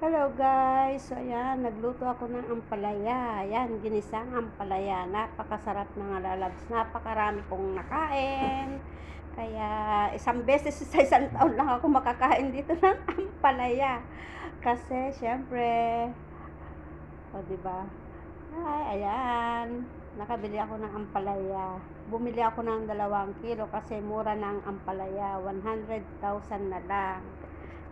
Hello guys! So ayan, nagluto ako ng ampalaya. Ayan, ginisang ampalaya. Napakasarap mga lalabs. Napakarami kong nakain. Kaya isang beses sa isang taon lang ako makakain dito ng ampalaya. Kasi syempre, o di ba? Ay, ayan. Nakabili ako ng ampalaya. Bumili ako ng dalawang kilo kasi mura ng ampalaya. 100,000 na lang.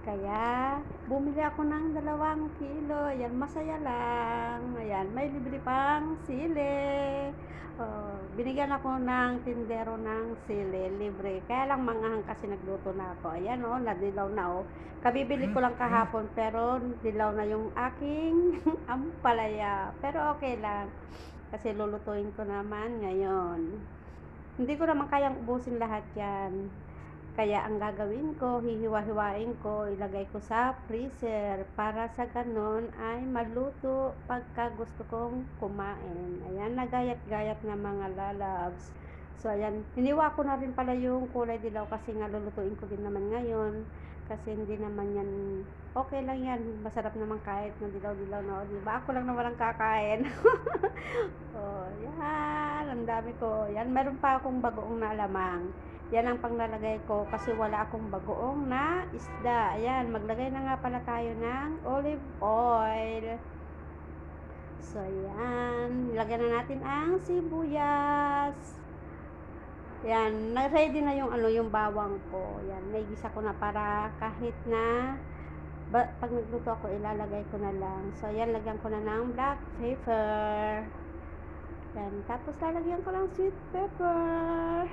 Kaya, bumili ako ng dalawang kilo. Ayan, masaya lang. Ayan, may libre pang sili. Oh, binigyan ako ng tindero ng sili, libre. Kaya lang manghang kasi nagluto na ako. Ayan oh, nadilaw na oh. Kabibili ko lang kahapon pero dilaw na yung aking ampalaya. Pero okay lang. Kasi lulutuin ko naman ngayon. Hindi ko naman kayang ubusin lahat yan. Kaya ang gagawin ko, hihiwa-hiwain ko, ilagay ko sa freezer para sa ganon ay maluto pagka gusto kong kumain. Ayan, nagayat-gayat na mga lalabs. So, ayan, hiniwa ko na rin pala yung kulay dilaw kasi nga lulutuin ko din naman ngayon. Kasi hindi naman yan, okay lang yan. Masarap naman kahit na dilaw-dilaw na. O, diba? Ako lang naman ang kakain. oh, yan, ang dami ko. Yan, meron pa akong bagoong na alamang. Yan ang panglalagay ko kasi wala akong bagoong na isda. Ayan, maglagay na nga pala tayo ng olive oil. So, ayan. Nilagyan na natin ang sibuyas. Yan, na-ready na yung ano, yung bawang ko. Yan, may gisa ko na para kahit na ba, pag nagluto ako, ilalagay ko na lang. So, yan, lagyan ko na ng black pepper. Yan, tapos lalagyan ko ng sweet pepper.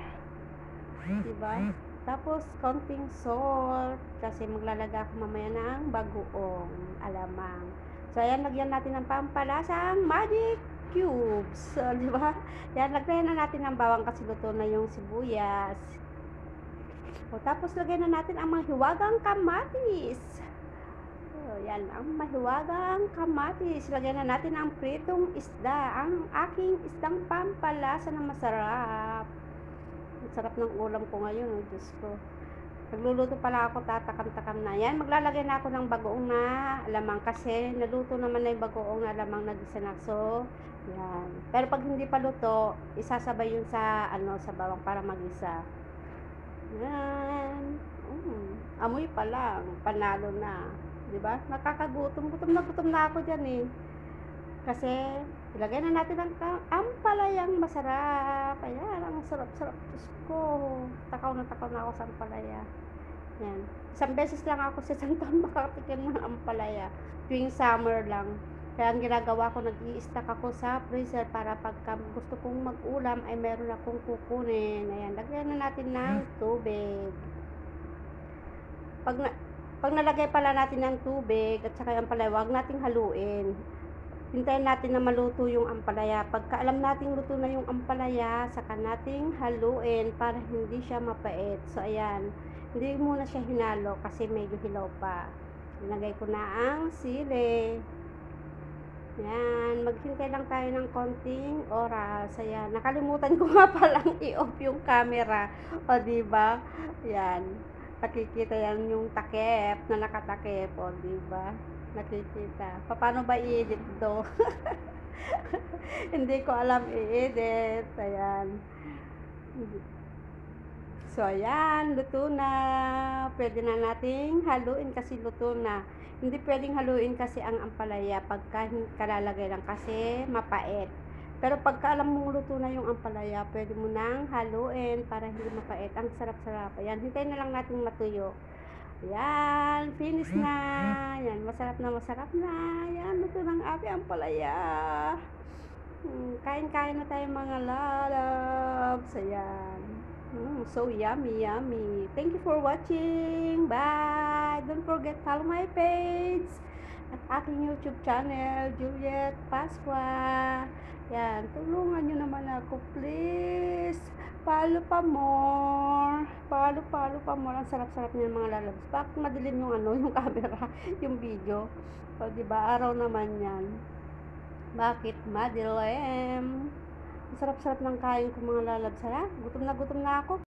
Diba? Tapos, konting salt. Kasi maglalaga ako mamaya ng bagoong alamang. So, ayan, lagyan natin ng pampalasang magic cubes. So, di ba? Yan, lagyan na natin ng bawang kasi luto na yung sibuyas. O, tapos, lagyan na natin ang mahiwagang kamatis. So, yan, ang mahiwagang kamatis. Lagyan na natin ang pritong isda. Ang aking isdang pampalasa na masarap. Ang sarap ng ulam ko ngayon, oh, Diyos ko. Nagluluto pala ako, tatakam-takam na. Yan, maglalagay na ako ng bagoong na alamang kasi naluto naman na yung bagoong na alamang na gisa na. So, yan. Pero pag hindi pa luto, isasabay yun sa, ano, sa bawang para magisa. Yan. Mm. Amoy pa lang. Panalo na. Di ba? Nakakagutom. Gutom na gutom na ako dyan eh. Kasi, ilagay na natin ang ampalayang masarap. Ayan, ang sarap-sarap. Diyos ko. Takaw na takaw na ako sa ampalaya. Yan. Isang beses lang ako sa isang taon makatikim ng ampalaya. Tuwing summer lang. Kaya ang ginagawa ko, nag i-stack ako sa freezer para pagka gusto kong mag-ulam ay meron akong kukunin. Ayan, lagyan na natin ng tubig. Pag, na, pag nalagay pala natin ng tubig at saka yung ampalaya, huwag nating haluin. Hintayin natin na maluto yung ampalaya. Pagka alam nating luto na yung ampalaya, saka nating haluin para hindi siya mapait. So, ayan. Hindi muna siya hinalo kasi medyo hilaw pa. Nilagay ko na ang sili. Yan, maghintay lang tayo ng konting oras. Ayan, nakalimutan ko nga palang i-off yung camera. O, di ba? Yan. Nakikita yan yung takip na nakatakip. O, di ba? Nakikita. Paano ba i-edit do? Hindi ko alam i-edit. Ayan. So, ayan, luto na. Pwede na nating haluin kasi luto na. Hindi pwedeng haluin kasi ang ampalaya pagka kalalagay lang kasi mapait. Pero pagka alam mong luto na yung ampalaya, pwede mo nang haluin para hindi mapait. Ang sarap-sarap. Ayan, hintayin na lang natin matuyo. Ayan, finish na. Ayan, masarap na masarap na. Ayan, luto ng ating ampalaya. Hmm, kain-kain na tayo mga lalabs. Ayan. Mm, so yummy, yummy. Thank you for watching. Bye. Don't forget follow my page at aking YouTube channel, Juliet Pasqua. Yan, tulungan nyo naman ako, please. Follow pa more. Follow, follow pa more. Ang sarap-sarap niya mga lalabs. Bakit madilim yung ano, yung camera, yung video? O, di ba? Araw naman yan. Bakit madilim? Ang sarap-sarap ng kain ko mga lalabs. Hala, gutom na gutom na ako.